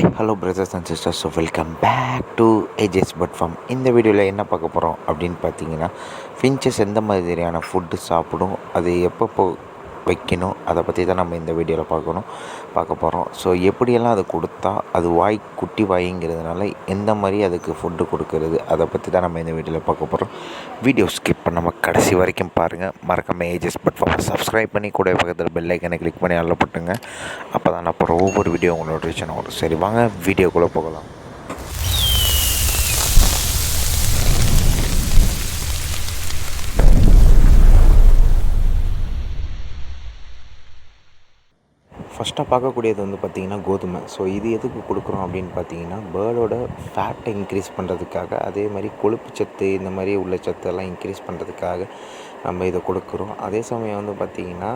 Hi hello brothers and sisters so welcome back to ages pet farm இந்த வீடியோவில் என்ன பார்க்க போகிறோம் அப்படின்னு பார்த்தீங்கன்னா ஃபின்ச்சஸ் எந்த மாதிரியான ஃபுட்டு சாப்பிடும் அது எப்போ வைக்கணும். அதை பற்றி தான் நம்ம இந்த வீடியோவில் பார்க்கணும். பார்க்க போகிறோம் ஸோ எப்படியெல்லாம் அது கொடுத்தா அது வாய் குட்டி வாய்ங்கிறதுனால எந்த மாதிரி அதுக்கு ஃபுட்டு கொடுக்கறது அதை பற்றி தான் நம்ம இந்த வீடியோவில் பார்க்க போகிறோம் வீடியோ ஸ்கிப் பண்ணாமல் கடைசி வரைக்கும் பாருங்கள் மறக்காமல் ஏஜஸ் பட்ஃபார்மை சப்ஸ்கிரைப் பண்ணி கூட பக்கத்தில் பெல் ஐக்கனை கிளிக் பண்ணி அதில் அப்போ தான் நான் ஒவ்வொரு வீடியோ உங்களோட ரீச் ஆகும் சரி வாங்க வீடியோக்குள்ளே போகலாம். ஃபஸ்ட்டாக பார்க்கக்கூடியது வந்து பார்த்திங்கன்னா கோதுமை. ஸோ இது எதுக்கு கொடுக்குறோம் அப்படின்னு பார்த்தீங்கன்னா பேர்டோட ஃபேட்டை இன்க்ரீஸ் பண்ணுறதுக்காக அதே மாதிரி கொழுப்பு சத்து இந்த மாதிரி உள்ள சத்தெல்லாம் இன்க்ரீஸ் பண்ணுறதுக்காக நம்ம இதை கொடுக்குறோம். அதே சமயம் வந்து பார்த்திங்கன்னா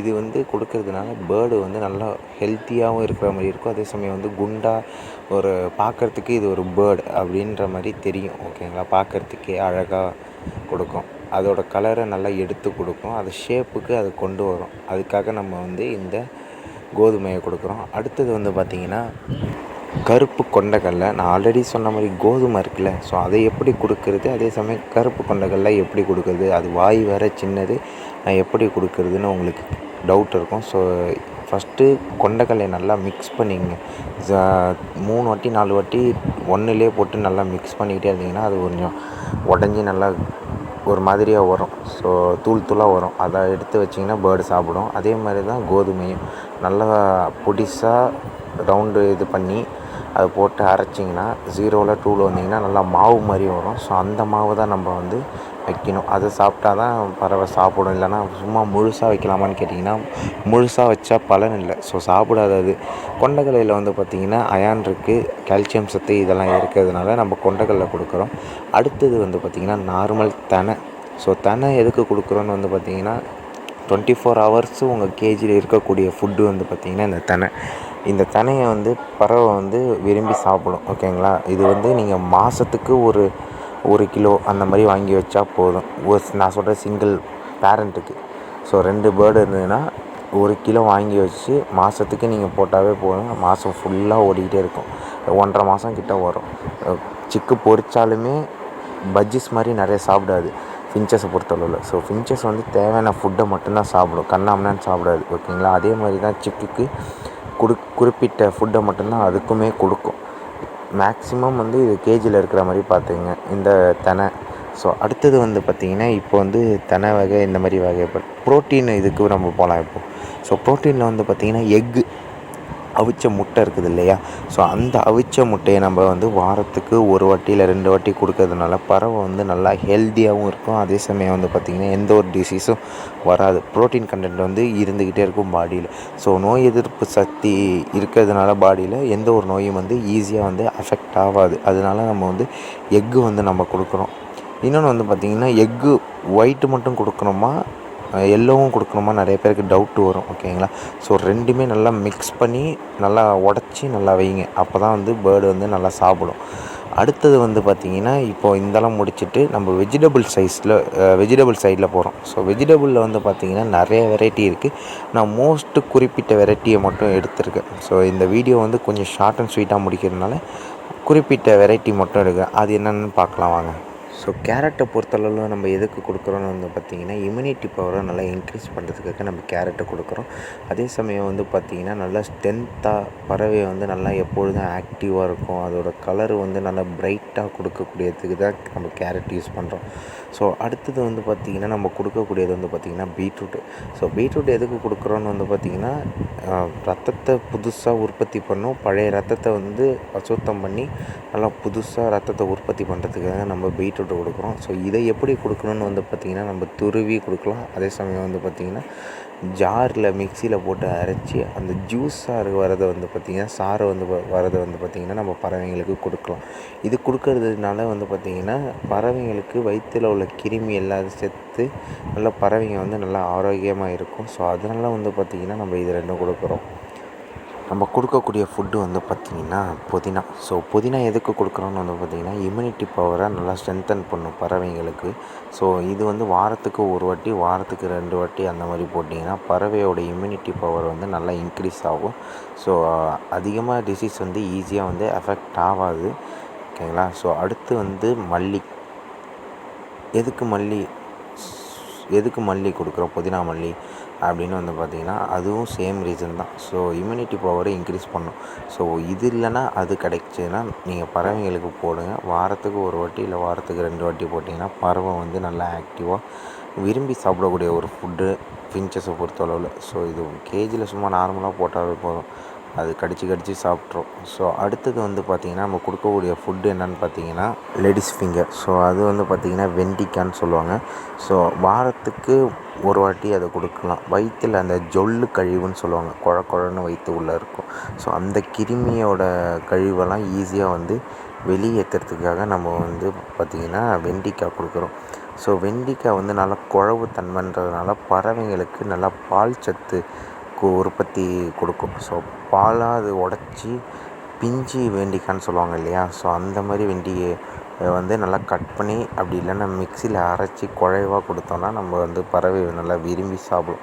இது வந்து கொடுக்கறதுனால பேர்டு வந்து நல்லா ஹெல்த்தியாகவும் இருக்கிற மாதிரி இருக்கும். அதே சமயம் வந்து குண்டாக ஒரு பார்க்குறதுக்கு இது ஒரு பேர்டு அப்படின்ற மாதிரி தெரியும். ஓகேங்களா பார்க்குறதுக்கே அழகாக கொடுக்கும். அதோட கலரை நல்லா எடுத்து கொடுக்கும். அது ஷேப்புக்கு அது கொண்டு வரும். அதுக்காக நம்ம வந்து இந்த கோதுமையை கொடுக்குறோம். அடுத்தது வந்து பார்த்திங்கன்னா கருப்பு கொண்டக்கடலை நான் ஆல்ரெடி சொன்ன மாதிரி கோதுமை இருக்குல்ல ஸோ அதை எப்படி கொடுக்கறது? அதே சமயம் கருப்பு கொண்டக்கடலை எப்படி கொடுக்குறது? அது வாய் வேறு சின்னது நான் எப்படி கொடுக்குறதுன்னு உங்களுக்கு டவுட் இருக்கும். ஸோ ஃபஸ்ட்டு கொண்டக்கல்லையை நல்லா மிக்ஸ் பண்ணிங்க மூணு வாட்டி நாலு வாட்டி ஒன்றுலேயே போட்டு நல்லா மிக்ஸ் பண்ணிக்கிட்டே இருந்தீங்கன்னா அது கொஞ்சம் உடஞ்சி நல்லா ஒரு மாதிரியாக வரும். ஸோ தூள் தூளாக வரும். அதை எடுத்து வச்சிங்கன்னா பேர்டு சாப்பிடும். அதே மாதிரி தான் கோதுமையும். நல்லா பொடிசாக ரவுண்டு இது பண்ணி அதை போட்டு அரைச்சிங்கன்னா ஜீரோவில் டூவில் வந்திங்கன்னா நல்லா மாவு மாதிரி வரும். ஸோ அந்த மாவு தான் நம்ம வந்து வைக்கணும். அதை சாப்பிட்டா தான் பறவை சாப்பிடும். இல்லைனா சும்மா முழுசாக வைக்கலாமான்னு கேட்டிங்கன்னா முழுசாக வச்சா பலன் இல்லை. ஸோ சாப்பிடாது அது. கொண்டக்கடலையில் வந்து பார்த்திங்கன்னா அயான் இருக்குது கால்சியம் சத்து இதெல்லாம் இருக்கிறதுனால நம்ம கொண்டக்கடலை கொடுக்குறோம். அடுத்தது வந்து பார்த்திங்கன்னா நார்மல் தனை. ஸோ தனை எதுக்கு கொடுக்குறோன்னு வந்து பார்த்திங்கன்னா டுவெண்ட்டி ஃபோர் ஹவர்ஸும் உங்கள் கேஜியில் இருக்கக்கூடிய ஃபுட்டு வந்து பார்த்திங்கன்னா இந்த தனை. இந்த தனையை வந்து பறவை வந்து விரும்பி சாப்பிடும் ஓகேங்களா? இது வந்து நீங்கள் மாதத்துக்கு ஒரு ஒரு கிலோ அந்த மாதிரி வாங்கி வச்சா போதும். ஒரு நான் சொல்கிற சிங்கிள் பேரண்ட்டுக்கு ஸோ ரெண்டு பேர்டு இருந்ததுன்னா ஒரு கிலோ வாங்கி வச்சு மாதத்துக்கு நீங்கள் போட்டாவே போதும். மாதம் ஃபுல்லாக ஓடிக்கிட்டே இருக்கும். ஒன்றரை மாதம் கிட்ட வரும். சிக்கு பொறிச்சாலுமே பஜ்ஜிஸ் மாதிரி நிறைய சாப்பிடாது ஃபின்ச்சஸை பொறுத்தளவில். ஸோ ஃபின்ச்சஸ் வந்து தேவையான ஃபுட்டை மட்டும்தான் சாப்பிடும். கண்ணாமனான்னு சாப்பிடாது ஓகேங்களா? அதே மாதிரி தான் சிக்குக்கு குடு குறிப்பிட்ட ஃபுட்டை மட்டும்தான் அதுக்குமே கொடுக்கும். மேக்ஸிமம் வந்து இது கேஜியில் இருக்கிற மாதிரி பார்த்துங்க இந்த தெனை. ஸோ அடுத்தது வந்து பார்த்திங்கன்னா இப்போ வந்து தெனை வகை இந்த மாதிரி வகைப்பட் ப்ரோட்டீன் இதுக்கு நம்ம போகலாம் இப்போது ஸோ ப்ரோட்டீனில் வந்து பார்த்திங்கன்னா எக்கு அவிச்ச முட்டை இருக்குது இல்லையா? ஸோ அந்த அவிச்ச முட்டையை நம்ம வந்து வாரத்துக்கு ஒரு வாட்டி இல்லை ரெண்டு வாட்டி கொடுக்கறதுனால பறவை வந்து நல்லா ஹெல்த்தியாகவும் இருக்கும். அதே சமயம் வந்து பார்த்திங்கன்னா எந்த ஒரு டிசீஸும் வராது. ப்ரோட்டீன் கண்டென்ட் வந்து இருந்துக்கிட்டே இருக்கும் பாடியில் ஸோ நோய் எதிர்ப்பு சக்தி இருக்கிறதுனால பாடியில் எந்த ஒரு நோயும் வந்து ஈஸியாக வந்து அஃபெக்ட் ஆகாது. அதனால நம்ம வந்து எக்கு வந்து நம்ம கொடுக்குறோம் இன்னொன்று வந்து பார்த்திங்கன்னா எக்கு ஒயிட்டு மட்டும் கொடுக்கணுமா? எல்லோவும் கொடுக்கணுமா? நிறைய பேருக்கு டவுட்டு வரும் ஓகேங்களா ஸோ ரெண்டுமே நல்லா மிக்ஸ் பண்ணி நல்லா உடச்சி நல்லா வைங்க. அப்போ தான் வந்து பேர்டு வந்து நல்லா சாப்பிடும். அடுத்தது வந்து பார்த்திங்கன்னா இப்போது இந்தளம் முடிச்சுட்டு நம்ம வெஜிடபிள் சைஸில் வெஜிடபிள் சைடில் போகிறோம் ஸோ வெஜிடபிளில் வந்து பார்த்திங்கன்னா நிறைய வெரைட்டி இருக்குது நான் மோஸ்ட்டு குறிப்பிட்ட வெரைட்டியை மட்டும் எடுத்திருக்கேன். ஸோ இந்த வீடியோ வந்து கொஞ்சம் ஷார்ட் அண்ட் ஸ்வீட்டாக முடிக்கிறதுனால குறிப்பிட்ட வெரைட்டி மட்டும் இருக்குது அது என்னென்னு பார்க்கலாம் வாங்க. ஸோ கேரட்டை பொறுத்தளவில் நம்ம எதுக்கு கொடுக்குறோன்னு வந்து பார்த்திங்கன்னா இம்யூனிட்டி பவரை நல்லா இன்க்ரீஸ் பண்ணுறதுக்காக நம்ம கேரட்டை கொடுக்குறோம். அதே சமயம் வந்து பார்த்திங்கன்னா நல்லா ஸ்ட்ரென்த்தாக பறவை வந்து நல்லா எப்பொழுதும் ஆக்டிவாக இருக்கும். அதோட கலர் வந்து நல்லா பிரைட்டாக கொடுக்கக்கூடியதுக்கு தான் நம்ம கேரட் யூஸ் பண்ணுறோம் ஸோ அடுத்தது வந்து பார்த்திங்கன்னா நம்ம கொடுக்கக்கூடியது வந்து பார்த்திங்கன்னா பீட்ரூட்டு ஸோ பீட்ரூட் எதுக்கு கொடுக்குறோன்னு வந்து பார்த்திங்கன்னா ரத்தத்தை புதுசாக உற்பத்தி பண்ணும். பழைய ரத்தத்தை வந்து அசுத்தம் பண்ணி நல்லா புதுசாக ரத்தத்தை உற்பத்தி பண்ணுறதுக்காக நம்ம பீட்ரூட் கொடுக்குறோம். ஸோ இதை எப்படி கொடுக்கணுன்னு வந்து பார்த்திங்கன்னா நம்ம துருவி கொடுக்கலாம். அதே சமயம் வந்து பார்த்திங்கன்னா ஜாரில் மிக்சியில் போட்டு அரைச்சி அந்த ஜூஸாக வரதை வந்து பார்த்திங்கன்னா சாரை வந்து வரதை வந்து பார்த்திங்கன்னா நம்ம பறவைங்களுக்கு கொடுக்கலாம். இது கொடுக்கறதுனால வந்து பார்த்திங்கன்னா பறவைங்களுக்கு வயிற்றில் உள்ள கிருமி எல்லாத்தையும் செத்து நல்லா பறவைங்க வந்து நல்லா ஆரோக்கியமாக இருக்கும். ஸோ அதனால வந்து பார்த்திங்கன்னா நம்ம இது ரெண்டும் கொடுக்குறோம். நம்ம கொடுக்கக்கூடிய ஃபுட்டு வந்து பார்த்திங்கன்னா புதினா. ஸோ புதினா எதுக்கு கொடுக்குறோன்னு வந்து பார்த்திங்கன்னா இம்யூனிட்டி பவரை நல்லா ஸ்ட்ரென்தன் பண்ணும் பறவைங்களுக்கு ஸோ இது வந்து வாரத்துக்கு ஒரு வாட்டி வாரத்துக்கு ரெண்டு வாட்டி அந்த மாதிரி போட்டிங்கன்னா பறவையோட இம்யூனிட்டி பவர் வந்து நல்லா இன்க்ரீஸ் ஆகும். ஸோ அதிகமாக டிசீஸ் வந்து ஈஸியாக வந்து எஃபெக்ட் ஆகாது. ஓகேங்களா ஸோ அடுத்து வந்து மல்லி. எதுக்கு மல்லி? எதுக்கு மல்லி கொடுக்குறோம்? புதினா மல்லி அப்படின்னு வந்து பார்த்திங்கன்னா அதுவும் சேம் ரீசன் தான். ஸோ இம்யூனிட்டி பவரை இன்க்ரீஸ் பண்ணும். ஸோ இது இல்லைன்னா அது கிடைச்சிதுன்னா நீங்கள் பறவைங்களுக்கு போடுங்க. வாரத்துக்கு ஒரு வாட்டி இல்லை வாரத்துக்கு ரெண்டு வாட்டி போட்டிங்கன்னா பறவை வந்து நல்லா ஆக்டிவாக விரும்பி சாப்பிடக்கூடிய ஒரு ஃபுட்டு ஃபின்ச்சஸை பொறுத்தளவில். ஸோ இது கேஜியில் சும்மா நார்மலாக போட்டாலே போதும். அது கடிச்சு கடிச்சு சாப்பிட்ரும். ஸோ அடுத்தது வந்து பார்த்திங்கன்னா நம்ம கொடுக்கக்கூடிய ஃபுட்டு என்னென்னு பார்த்தீங்கன்னா லேடிஸ் ஃபிங்கர் ஸோ அது வந்து பார்த்திங்கன்னா வெண்டிக்கான்னு சொல்லுவாங்க. ஸோ வாரத்துக்கு ஒரு வாட்டி அதை கொடுக்கலாம். வயிற்றில் அந்த ஜொல்லு கழிவுன்னு சொல்லுவாங்க. குழ குழன்னு வயிற்று உள்ளே இருக்கும். ஸோ அந்த கிருமியோட கழிவெல்லாம் ஈஸியாக வந்து வெளியேற்றுறதுக்காக நம்ம வந்து பார்த்திங்கன்னா வெண்டிக்காய் கொடுக்குறோம். ஸோ வெண்டிக்காய் வந்து நல்லா குழவு தன்மைன்றதுனால பறவைங்களுக்கு நல்லா பால் சத்து உற்பத்தி கொடுக்கும். ஸோ பாலாக அது உடச்சி பிஞ்சு வெண்டிக்கான்னு சொல்லுவாங்க இல்லையா? ஸோ அந்த மாதிரி வெண்டியை வந்து நல்லா கட் பண்ணி அப்படி இல்லைன்னா மிக்சியில் அரைச்சி குழைவாக கொடுத்தோன்னா நம்ம வந்து பறவை நல்லா விரும்பி சாப்பிடும்.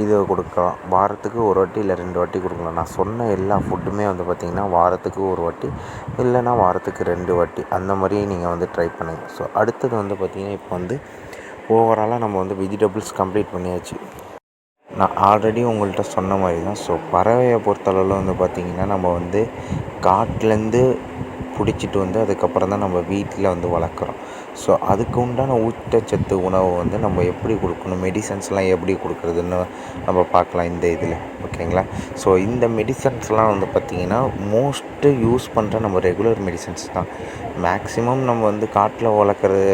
இது கொடுக்கலாம். வாரத்துக்கு ஒரு வாட்டி இல்லை ரெண்டு வாட்டி கொடுக்கலாம். நான் சொன்ன எல்லா ஃபுட்டுமே வந்து பார்த்திங்கன்னா வாரத்துக்கு ஒரு வாட்டி இல்லைன்னா வாரத்துக்கு ரெண்டு வாட்டி. அந்த மாதிரி நீங்கள் வந்து ட்ரை பண்ணுங்கள் ஸோ அடுத்தது வந்து பார்த்திங்கன்னா இப்போ வந்து ஓவராலாக நம்ம வந்து வெஜிடபிள்ஸ் கம்ப்ளீட் பண்ணியாச்சு. நான் ஆல்ரெடி உங்கள்கிட்ட சொன்ன மாதிரி தான் ஸோ பறவையை பொறுத்தளவில் வந்து பார்த்திங்கன்னா நம்ம வந்து காட்டிலேருந்து பிடிச்சிட்டு வந்து அதுக்கப்புறம் தான் நம்ம வீட்டில் வந்து வளர்க்குறோம். ஸோ அதுக்கு உண்டான ஊட்டச்சத்து உணவை வந்து நம்ம எப்படி கொடுக்கணும்? மெடிசன்ஸ்லாம் எப்படி கொடுக்குறதுன்னு நம்ம பார்க்கலாம் இந்த இதில். ஓகேங்களா ஸோ இந்த மெடிசன்ஸ்லாம் வந்து பார்த்திங்கன்னா மோஸ்ட்டு யூஸ் பண்ணுற நம்ம ரெகுலர் மெடிசன்ஸ் தான். மேக்ஸிமம் நம்ம வந்து காட்டில் வளர்க்குறது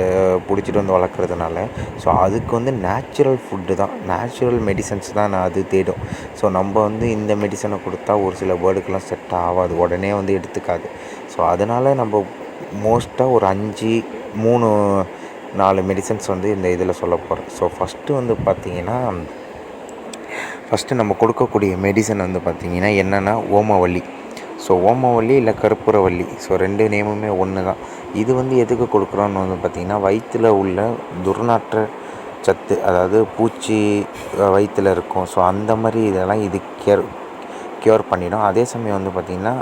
பிடிச்சிட்டு வந்து வளர்க்குறதுனால ஸோ அதுக்கு வந்து நேச்சுரல் ஃபுட்டு தான். நேச்சுரல் மெடிசன்ஸ் தான் நான் அது தேடும். ஸோ நம்ம வந்து இந்த மெடிசனை கொடுத்தா ஒரு சில பேர்டுக்கெலாம் செட் ஆகாது. உடனே வந்து எடுத்துக்காது. ஸோ அதனால் நம்ம மோஸ்ட்டாக ஒரு அஞ்சு மூணு நாலு மெடிசன்ஸ் வந்து இந்த இதில் சொல்ல போகிறேன் ஸோ ஃபஸ்ட்டு வந்து பார்த்திங்கன்னா ஃபஸ்ட்டு நம்ம கொடுக்கக்கூடிய மெடிசன் வந்து பார்த்திங்கன்னா என்னென்னா ஓமவல்லி. ஸோ ஓமவல்லி இல்லை கற்பூரவல்லி ஸோ ரெண்டு நேமுமே ஒன்று தான் இது வந்து எதுக்கு கொடுக்குறோன்னு வந்து பார்த்திங்கன்னா வயிற்றில் உள்ள துர்நாற்ற சத்து அதாவது பூச்சி வயிற்றில் இருக்கும். ஸோ அந்த மாதிரி இதெல்லாம் இது கியூர் க்யூர் பண்ணிடும். அதே சமயம் வந்து பார்த்திங்கன்னா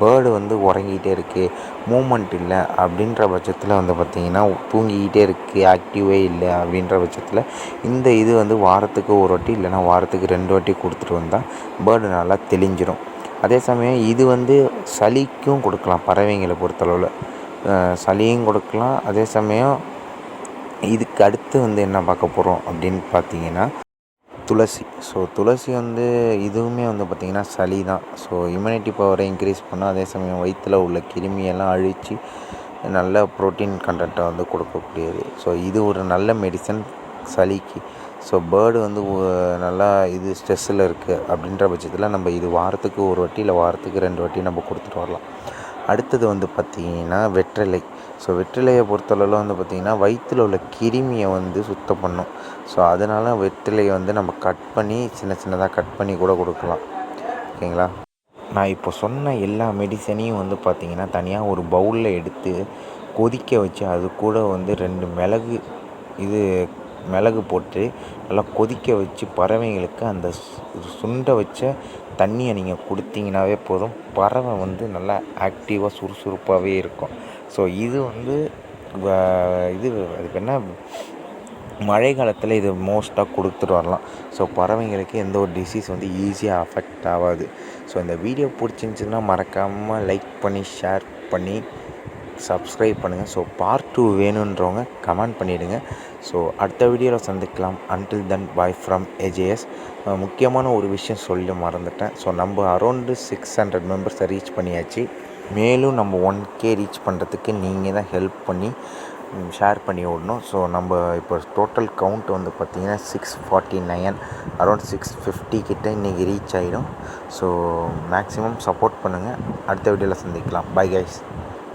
பேர்டு வந்து உறங்கிக்கிட்டே இருக்குது மூமெண்ட் இல்லை அப்படின்ற பட்சத்தில் வந்து பார்த்திங்கன்னா தூங்கிக்கிட்டே இருக்குது ஆக்டிவே இல்லை அப்படின்ற பட்சத்தில் இந்த இது வந்து வாரத்துக்கு ஒரு வாட்டி இல்லைனா வாரத்துக்கு ரெண்டு வாட்டி கொடுத்துட்டு வந்தால் பேர்டு நல்லா தெளிஞ்சிடும் அதே சமயம் இது வந்து சளிக்கும் கொடுக்கலாம் பறவைங்களை பொறுத்தளவில். சளியும் கொடுக்கலாம். அதே சமயம் இதுக்கு அடுத்து வந்து என்ன பார்க்க போகிறோம் அப்படின்னு பார்த்தீங்கன்னா துளசி. ஸோ துளசி வந்து இதுவுமே வந்து பார்த்திங்கன்னா சளி தான் ஸோ இம்யூனிட்டி பவரை இன்க்ரீஸ் பண்ணால் அதே சமயம் வயிற்றில் உள்ள கிருமியெல்லாம் அழித்து நல்ல ப்ரோட்டீன் கண்டென்ட்டை வந்து கொடுக்கக்கூடியது. ஸோ இது ஒரு நல்ல மெடிசன் சளிக்கு. ஸோ பேர்டு வந்து நல்லா இது ஸ்ட்ரெஸ்ஸில் இருக்குது அப்படின்ற பட்சத்தில் நம்ம இது வாரத்துக்கு ஒரு வாட்டி இல்லை வாரத்துக்கு ரெண்டு வாட்டி நம்ம கொடுத்துட்டு வரலாம். அடுத்தது வந்து பார்த்திங்கன்னா வெற்றிலை. ஸோ வெற்றிலையை பொறுத்தளவில் வந்து பார்த்திங்கன்னா வயிற்றில் உள்ள கிருமியை வந்து சுத்தம் பண்ணும். ஸோ அதனால் வெற்றிலையை வந்து நம்ம கட் பண்ணி சின்ன சின்னதாக கட் பண்ணி கூட கொடுக்கலாம். ஓகேங்களா? நான் இப்போ சொன்ன எல்லா மெடிசனையும் வந்து பார்த்திங்கன்னா தனியாக ஒரு பவுலில் எடுத்து கொதிக்க வச்சு அது கூட வந்து ரெண்டு மிளகு இது மிளகு போட்டு நல்லா கொதிக்க வச்சு பறவைங்களுக்கு அந்த சுண்டை வச்ச தண்ணியை நீங்கள் கொடுத்தீங்கன்னாவே போதும். பறவை வந்து நல்லா ஆக்டிவாக சுறுசுறுப்பாகவே இருக்கும். ஸோ இது வந்து இது அதுக்கு என்ன மழை காலத்தில் இது மோஸ்ட்டாக கொடுத்துட்டு வரலாம். ஸோ பறவைங்களுக்கு எந்த ஒரு டிசீஸ் வந்து ஈஸியாக அஃபெக்ட் ஆகாது. ஸோ இந்த வீடியோ பிடிச்சிருந்துச்சின்னா மறக்காமல் லைக் பண்ணி ஷேர் பண்ணி சப்ஸ்கிரைப் பண்ணுங்கள் ஸோ பார்ட் டூ வேணுன்றவங்க கமெண்ட் பண்ணிவிடுங்க ஸோ அடுத்த வீடியோவில் சந்திக்கலாம். Until then bye from AJS முக்கியமான ஒரு விஷயம் சொல்லி மறந்துட்டேன். ஸோ நம்ம அரௌண்டு சிக்ஸ் ஹண்ட்ரட் மெம்பர்ஸை ரீச் பண்ணியாச்சு. மேலும் நம்ம ஒன் கே ரீச் பண்ணுறதுக்கு நீங்கள் தான் ஹெல்ப் பண்ணி ஷேர் பண்ணி விடணும். ஸோ நம்ம இப்போ டோட்டல் கவுண்ட் வந்து பார்த்திங்கன்னா six forty nine around six fifty கிட்டே இன்றைக்கி ரீச் ஆகிடும் ஸோ மேக்ஸிமம் சப்போர்ட் பண்ணுங்கள் அடுத்த வீடியோவில் சந்திக்கலாம். Bye guys